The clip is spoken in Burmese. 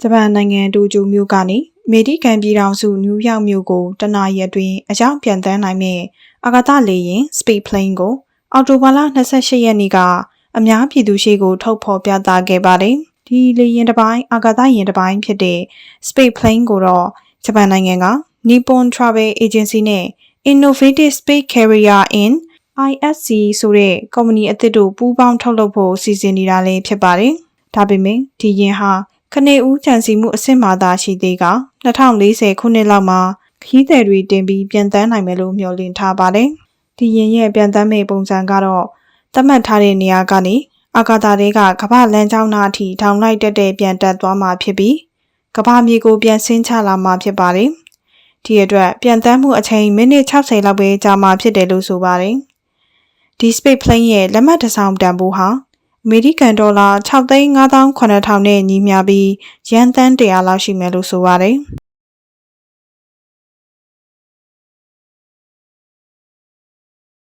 ဂျပန်နိုင်ငံတိုကျိုမြို့ကနေအမေရိကန်ပြည်ထောင်စုနယူးယောက်မြို့ကိုတနအီအတွင်းအရောက်ပြန်တန်းနိုင်မဲ့အာကာသလေယာဉ် Space Plane ကိုအော်တိုဘာလ28ရက်နေ့ကအများပြည်သူရှိကိုထုတ်ဖော်ပြသခဲ့ပါတယ်။ဒီလေယာဉ်တစ်ပိုင်းအာကာသယာဉ်တစ်ပိုင်းဖြစ်တဲ့ Space Plane ကိုတော့ဂျပန်နိုင်ငံက Nippon Travel Agency နဲ့ Innovative Space Carrier in ISC ဆိုတဲ့ကုမ္ပဏီအသစ်တို့ပူးပေါင်းထုတ်လုပ်ဖို့စီစဉ်နေတာလည်းဖြစ်ပါတယ်။ဒါပေမဲ့ဒီယာဉ်ဟာ ခနေဦးကြံစီမှုအဆင့်မှသာရှိသေးက2040ခုနှစ်လောက်မှာခီးသည်တွေတင်ပြီးပြန်တန်းနိုင်မယ်လို့မျှော်လင့်ထားပါတယ်။ဒီယာဉ်ရဲ့ပြန်တန်းမဲ့ပုံစံကတော့သတ်မှတ်ထားတဲ့နေရာကနေအာကာသတွေကကမ္ဘာလမ်းကြောင်းနာအထိထောင်လိုက်တက်တဲ့ပြန်တက်သွားမှာဖြစ်ပြီးကမ္ဘာမြေကိုပြန်ဆင်းချလာမှာဖြစ်ပါတယ်။ဒီအတွက်ပြန်တန်းမှုအချိန်မိနစ်60လောက်ပဲကြာမှာဖြစ်တယ်လို့ဆိုပါတယ်။ဒီ Space Plane ရဲ့လက်မှတ်တစ်ဆောင်တန်ဖိုးဟာ အမေရိကန်ဒေါ်လာ6,5,800နဲ့ညီမျှပြီးရန်တန်း100လောက်ရှိမယ်လို့ဆိုပါတယ်။